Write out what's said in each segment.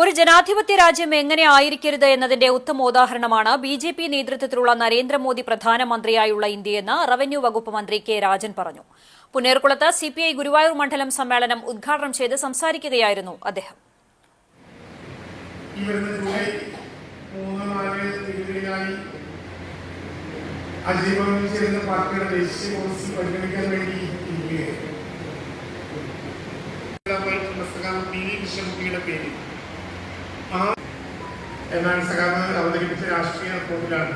ഒരു ജനാധിപത്യ രാജ്യം എങ്ങനെ ആയിരിക്കരുത് എന്നതിന്റെ ഉത്തമോദാഹരണമാണ് ബി ജെ പി നേതൃത്വത്തിലുള്ള നരേന്ദ്രമോദി പ്രധാനമന്ത്രിയായുള്ള ഇന്ത്യയെന്ന് റവന്യൂ വകുപ്പ് മന്ത്രി കെ രാജൻ പറഞ്ഞു. പുന്നേർകുളത്ത് സിപിഐ ഗുരുവായൂർ മണ്ഡലം സമ്മേളനം ഉദ്ഘാടനം ചെയ്ത് സംസാരിക്കുകയായിരുന്നു അദ്ദേഹം. ചേരുന്ന പാർട്ടിയുടെ ദേശീയ പോളിസി പരിഗണിക്കാൻ വേണ്ടി ഇരിക്കുകയാണ്. സഖാവ് പി വി കൃഷ്ണൻകുട്ടിയുടെ പേര് ആ എന്നാൽ സഖാവ് അവതരിപ്പിച്ച രാഷ്ട്രീയ റിപ്പോർട്ടിലാണ്.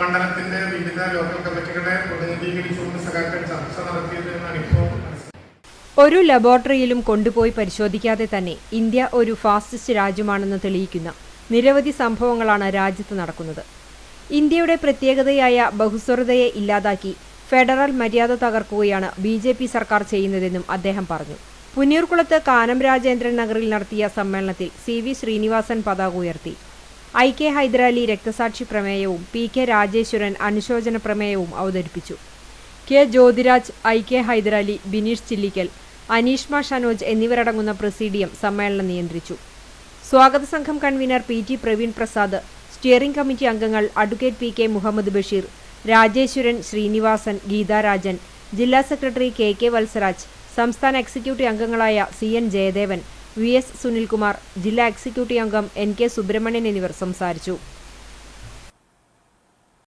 മണ്ഡലത്തിന്റെ വിവിധ ലോക്കൽ കമ്മിറ്റികളെ പ്രതിനിധീകരിച്ചുകൊണ്ട് സഖാക്കൾ ചർച്ച നടത്തിയത് എന്നാണ് ഇപ്പോൾ ഒരു ലബോറട്ടറിയിലും കൊണ്ടുപോയി പരിശോധിക്കാതെ തന്നെ ഇന്ത്യ ഒരു ഫാസിസ്റ്റ് രാജ്യമാണെന്ന് തെളിയിക്കുന്ന നിരവധി സംഭവങ്ങളാണ് രാജ്യത്ത് നടക്കുന്നത്. ഇന്ത്യയുടെ പ്രത്യേകതയായ ബഹുസ്വരതയെ ഇല്ലാതാക്കി ഫെഡറൽ മര്യാദ തകർക്കുകയാണ് ബി സർക്കാർ ചെയ്യുന്നതെന്നും അദ്ദേഹം പറഞ്ഞു. പുന്നൂർകുളത്ത് കാനം രാജേന്ദ്രൻ നഗറിൽ നടത്തിയ സമ്മേളനത്തിൽ സി വി ശ്രീനിവാസൻ പതാക ഉയർത്തി. ഐ കെ ഹൈദരാലി രക്തസാക്ഷി പ്രമേയവും പി കെ രാജേശ്വരൻ അനുശോചന പ്രമേയവും അവതരിപ്പിച്ചു. K Jyothiraj I K Hydarali Bineesh Chillikkal Aneeshma Shanoj എന്നിവരടങ്ങുന്ന പ്രസീഡിയം സമ്മേളനം നിയന്ത്രിച്ചു. സ്വാഗത സംഘം convener P T Praveen Prasad steering committee അംഗങ്ങൾ advocate P K Muhammad Basheer Rajeshwaran Sreenivasan Geetharajan ജില്ലാ സെക്രട്ടറി കെ കെ വത്സരാജ് സംസ്ഥാന എക്സിക്യൂട്ടീവ് അംഗങ്ങളായ C N Jayadevan V S Sunilkumar ജില്ലാ എക്സിക്യൂട്ടീവ് അംഗം എൻ കെ സുബ്രഹ്മണ്യൻ എന്നിവർ സംസാരിച്ചു.